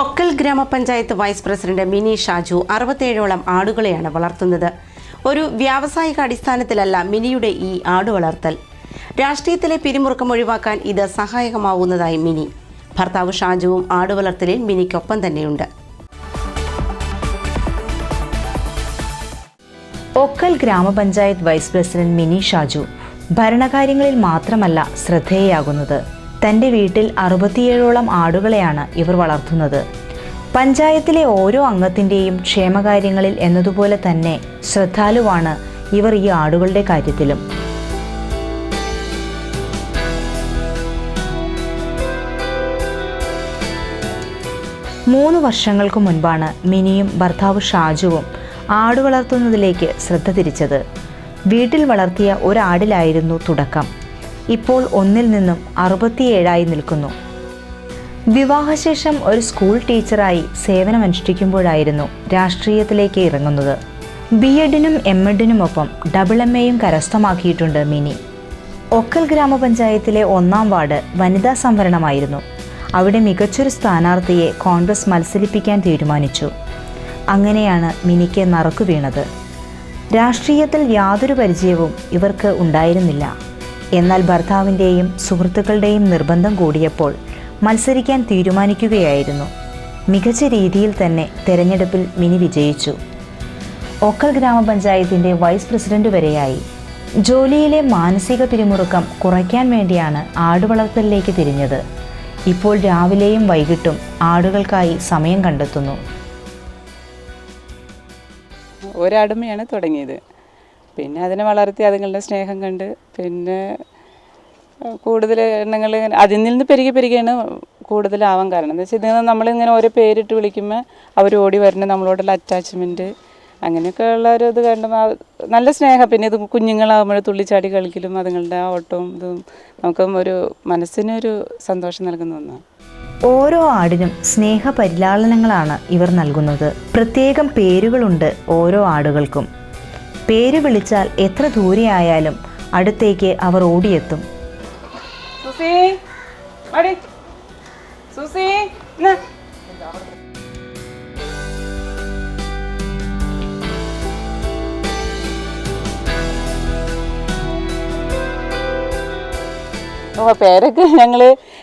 ഒക്കൽ ഗ്രാമപഞ്ചായത്ത് vice president Mini Shaju അറുപത്തേഴോളം ആടുകളെയാണ് വളർത്തുന്നത്. ഒരു വ്യാവസായിക അടിസ്ഥാനത്തിലല്ല മിനിയുടെ ഈ ആട് വളർത്തൽ. രാഷ്ട്രീയത്തിലെ പിരിമുറുക്കം ഒഴിവാക്കാൻ ഇത് സഹായകമാവുന്നതായി മിനി. ഭർത്താവ് ഷാജുവും ആട് വളർത്തലിൽ മിനിക്കൊപ്പം തന്നെയുണ്ട്. ഒക്കൽ ഗ്രാമപഞ്ചായത്ത് വൈസ് പ്രസിഡന്റ് മിനി ഷാജു ഭരണകാര്യങ്ങളിൽ മാത്രമല്ല ശ്രദ്ധേയയാകുന്നത് തന്റെ വീട്ടിൽ അറുപത്തിയേഴോളം ആടുകളെയാണ് ഇവർ വളർത്തുന്നത്. പഞ്ചായത്തിലെ ഓരോ അംഗത്തിന്റെയും ക്ഷേമകാര്യങ്ങളിൽ എന്നതുപോലെ തന്നെ ശ്രദ്ധാലുവാണ് ഇവർ ഈ ആടുകളുടെ കാര്യത്തിലും. മൂന്ന് വർഷങ്ങൾക്ക് മുൻപാണ് മിനിയും ഭർത്താവ് ഷാജുവും ആട് വളർത്തുന്നതിലേക്ക് ശ്രദ്ധ തിരിച്ചത്. വീട്ടിൽ വളർത്തിയ ഒരാടിലായിരുന്നു തുടക്കം. ഇപ്പോൾ ഒന്നിൽ നിന്നും അറുപത്തിയേഴായി നിൽക്കുന്നു. വിവാഹശേഷം ഒരു സ്കൂൾ ടീച്ചറായി സേവനമനുഷ്ഠിക്കുമ്പോഴായിരുന്നു രാഷ്ട്രീയത്തിലേക്ക് ഇറങ്ങുന്നത്. ബി എഡിനും എം എഡിനുമൊപ്പം ഡബിൾ എം എയും കരസ്ഥമാക്കിയിട്ടുണ്ട് മിനി. ഒക്കൽ ഗ്രാമപഞ്ചായത്തിലെ ഒന്നാം വാർഡ് വനിതാ സംവരണമായിരുന്നു. അവിടെ മികച്ചൊരു സ്ഥാനാർത്ഥിയെ കോൺഗ്രസ് മത്സരിപ്പിക്കാൻ തീരുമാനിച്ചു. അങ്ങനെയാണ് മിനിക്ക് നറുക്കു വീണത്. രാഷ്ട്രീയത്തിൽ യാതൊരു പരിചയവും ഇവർക്ക് ഉണ്ടായിരുന്നില്ല. എന്നാൽ ഭർത്താവിന്റെയും സുഹൃത്തുക്കളുടെയും നിർബന്ധം കൂടിയപ്പോൾ മത്സരിക്കാൻ തീരുമാനിക്കുകയായിരുന്നു. മികച്ച രീതിയിൽ തന്നെ തെരഞ്ഞെടുപ്പിൽ മിനി വിജയിച്ചു. ഒക്കൽ ഗ്രാമപഞ്ചായത്തിന്റെ വൈസ് പ്രസിഡന്റ് വരെയായി. ജോലിയിലെ മാനസിക പിരിമുറുക്കം കുറയ്ക്കാൻ വേണ്ടിയാണ് ആടുവളർത്തലിലേക്ക് തിരിഞ്ഞത്. ഇപ്പോൾ രാവിലെയും വൈകിട്ടും ആടുകൾക്കായി സമയം കണ്ടെത്തുന്നു. ഒരാടുമയാണ് തുടങ്ങിയത്. പിന്നെ അതിനെ വളർത്തി അതുങ്ങളുടെ സ്നേഹം കണ്ട് പിന്നെ കൂടുതൽ എണ്ണങ്ങൾ ഇങ്ങനെ അതിൽ നിന്ന് പെരുകി പെരുകിയാണ് കൂടുതലാവാൻ കാരണം. എന്താ വെച്ചാൽ ഇതിൽ നമ്മളിങ്ങനെ ഓരോ പേരിട്ട് വിളിക്കുമ്പോൾ അവർ ഓടി വരുന്നത് നമ്മളോടുള്ള അറ്റാച്ച്മെന്റ് അങ്ങനെയൊക്കെയുള്ള ഒരു ഇത് കണ്ടുമ്പോൾ നല്ല സ്നേഹം. പിന്നെ ഇത് കുഞ്ഞുങ്ങളാകുമ്പോൾ തുള്ളിച്ചാടി കളിക്കലും അതുങ്ങളുടെ ആ ഓട്ടവും ഇതും നമുക്കും ഒരു മനസ്സിനൊരു സന്തോഷം നൽകുന്ന ഒന്നാണ്. ഓരോ ആടിനും സ്നേഹപരിലാളനങ്ങളാണ് ഇവർ നൽകുന്നത്. പ്രത്യേകം പേരുകളുണ്ട് ഓരോ ആടുകൾക്കും. പേര് വിളിച്ചാൽ എത്ര ദൂരെയായാലും അടുത്തേക്ക് അവർ ഓടിയെത്തും. അപ്പോൾ പേരൊക്കെ ഞങ്ങൾ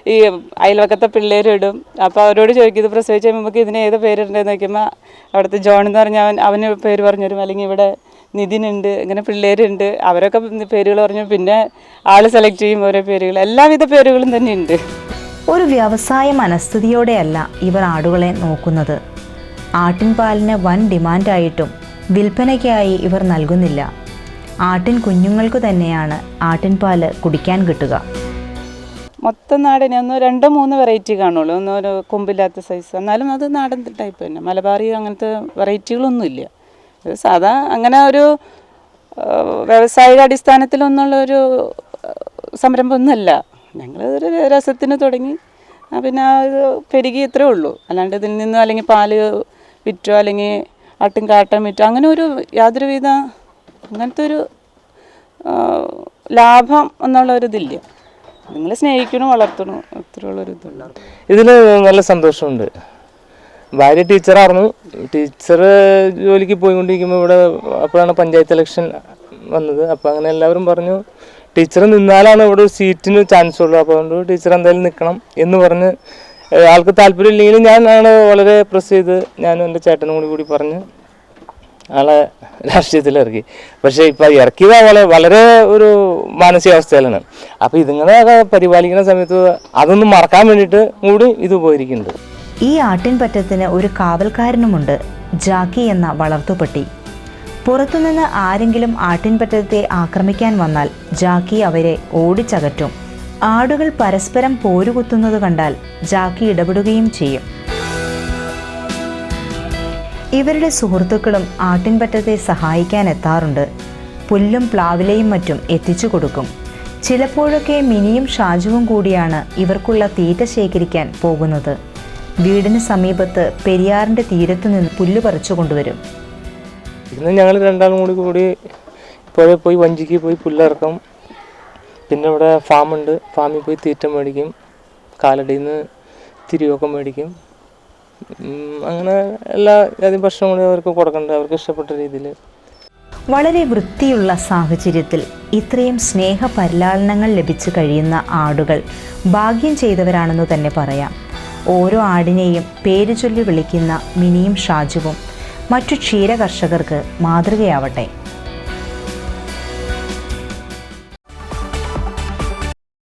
ഈ അയൽവക്കത്തെ പിള്ളേരിടും അപ്പോൾ അവരോട് ചോദിക്കും ഇത് പ്രസവിച്ച് കഴിയുമ്പോൾ നമുക്ക് ഇതിന് ഏത് പേരിടേണ്ടതെന്ന് ചോദിക്കുമ്പോൾ അവിടുത്തെ ജോൺ എന്ന് പറഞ്ഞാൽ അവൻ അവന് പേര് പറഞ്ഞു തരും അല്ലെങ്കിൽ ഇവിടെ നിതിനുണ്ട് ഇങ്ങനെ പിള്ളേരുണ്ട്. അവരൊക്കെ പേരുകൾ പറഞ്ഞു പിന്നെ ആൾ സെലക്ട് ചെയ്യും ഓരോ പേരുകൾ. എല്ലാവിധ പേരുകളും തന്നെ ഉണ്ട് ഒരു വ്യവസായ മനസ്ഥിതിയോടെയല്ല ഇവർ ആടുകളെ നോക്കുന്നത്. ആട്ടിൻപാലിന് വൻ ഡിമാൻഡായിട്ടും വിൽപ്പനയ്ക്കായി ഇവർ നൽകുന്നില്ല. ആട്ടിൻ കുഞ്ഞുങ്ങൾക്ക് തന്നെയാണ് ആട്ടിൻപാൽ കുടിക്കാൻ കിട്ടുക. മൊത്തം നാടന് ഒന്ന് രണ്ടോ മൂന്ന് വെറൈറ്റി കാണുള്ളൂ. ഒന്നൊരു ഒരു കൊമ്പില്ലാത്ത സൈസ് എന്നാലും അത് നാടൻ ടൈപ്പ് തന്നെ. മലബാറി അങ്ങനത്തെ വെറൈറ്റികളൊന്നുമില്ല സാധാ അങ്ങനെ ഒരു വ്യവസായിക അടിസ്ഥാനത്തിലൊന്നുള്ള ഒരു സംരംഭമൊന്നുമല്ല. ഞങ്ങൾ ഒരു രസത്തിന് തുടങ്ങി. പിന്നെ ഇത് പെരുകി ഇത്രേ ഉള്ളൂ. അല്ലാണ്ട് ഇതിൽ നിന്നും അല്ലെങ്കിൽ പാൽ വിറ്റോ അല്ലെങ്കിൽ ആട്ടും കാട്ടം വിറ്റോ അങ്ങനെ ഒരു യാതൊരുവിധ അങ്ങനത്തെ ഒരു ലാഭം എന്നുള്ള ഒരു നിങ്ങൾ സ്നേഹിക്കണു വളർത്തണു? അത്രയുള്ളൊരു ഇതുള്ളൂ ഇതിൽ നല്ല സന്തോഷമുണ്ട്. ഭാര്യ ടീച്ചറായിരുന്നു. ടീച്ചർ ജോലിക്ക് പോയിക്കൊണ്ടിരിക്കുമ്പോൾ ഇവിടെ അപ്പോഴാണ് പഞ്ചായത്ത് ഇലക്ഷൻ വന്നത്. അപ്പോൾ അങ്ങനെ എല്ലാവരും പറഞ്ഞു ടീച്ചർ നിന്നാലാണ് ഇവിടെ ഒരു സീറ്റിന് ചാൻസ് ഉള്ളൂ. അപ്പോൾ അതുകൊണ്ട് ടീച്ചർ എന്തായാലും നിൽക്കണം എന്ന് പറഞ്ഞ് ആൾക്ക് താല്പര്യം ഇല്ലെങ്കിലും ഞാനാണ് വളരെ പ്രസ് ചെയ്ത് ഞാനും എന്റെ ചേട്ടനും കൂടി കൂടി പറഞ്ഞ് ആളെ രാഷ്ട്രീയത്തിൽ ഇറക്കി പക്ഷേ ഇപ്പം ഇറക്കിയത് വളരെ വളരെ ഒരു മാനസികാവസ്ഥയിലാണ്. അപ്പോൾ ഇതുങ്ങളെ പരിപാലിക്കുന്ന സമയത്ത് അതൊന്നും മറക്കാൻ വേണ്ടിയിട്ട് കൂടി ഇത് പോയിരിക്കുന്നുണ്ട് ഈ ആട്ടിൻപറ്റത്തിന് ഒരു കാവൽക്കാരനുമുണ്ട് ജാക്കി എന്ന വളർത്തുപട്ടി. പുറത്തുനിന്ന് ആരെങ്കിലും ആട്ടിൻപറ്റത്തെ ആക്രമിക്കാൻ വന്നാൽ ജാക്കി അവരെ ഓടിച്ചകറ്റും. ആടുകൾ പരസ്പരം പോരുകുത്തുന്നത് കണ്ടാൽ ജാക്കി ഇടപെടുകയും ചെയ്യും. ഇവരുടെ സുഹൃത്തുക്കളും ആട്ടിൻപറ്റത്തെ സഹായിക്കാൻ എത്താറുണ്ട്. പുല്ലും പ്ലാവിലയും മറ്റും എത്തിച്ചു കൊടുക്കും. ചിലപ്പോഴൊക്കെ മിനിയും ഷാജുവും കൂടിയാണ് ഇവർക്കുള്ള തീറ്റ ശേഖരിക്കാൻ പോകുന്നത്. വീടിന് സമീപത്ത് പെരിയാറിന്റെ തീരത്ത് നിന്ന് പുല്ല് പറിച്ചു കൊണ്ടുവരും. ഇന്ന് ഞങ്ങൾ രണ്ടാളും കൂടി കൂടി പുഴ പോയി വഞ്ചിക്ക് പോയി പുല്ലിറക്കും. പിന്നെ ഇവിടെ ഫാമുണ്ട്. ഫാമിൽ പോയി തീറ്റ മേടിക്കും. കാലടിയിൽ നിന്ന് തിരിവൊക്കെ മേടിക്കും. അങ്ങനെ എല്ലാ ജാതി ഭക്ഷണം കൂടി അവർക്ക് കൊടുക്കേണ്ട അവർക്ക് ഇഷ്ടപ്പെട്ട രീതിയിൽ വളരെ വൃത്തിയുള്ള സാഹചര്യത്തിൽ ഇത്രയും സ്നേഹ പരിലാളനങ്ങൾ ലഭിച്ചു കഴിയുന്ന ആടുകൾ ഭാഗ്യം ചെയ്തവരാണെന്ന് തന്നെ പറയാം. ഓരോ ആടിനെയും പേര് ചൊല്ലി വിളിക്കുന്ന മിനിയും ഷാജുവും മറ്റു ക്ഷീരകർഷകർക്ക് മാതൃകയാവട്ടെ.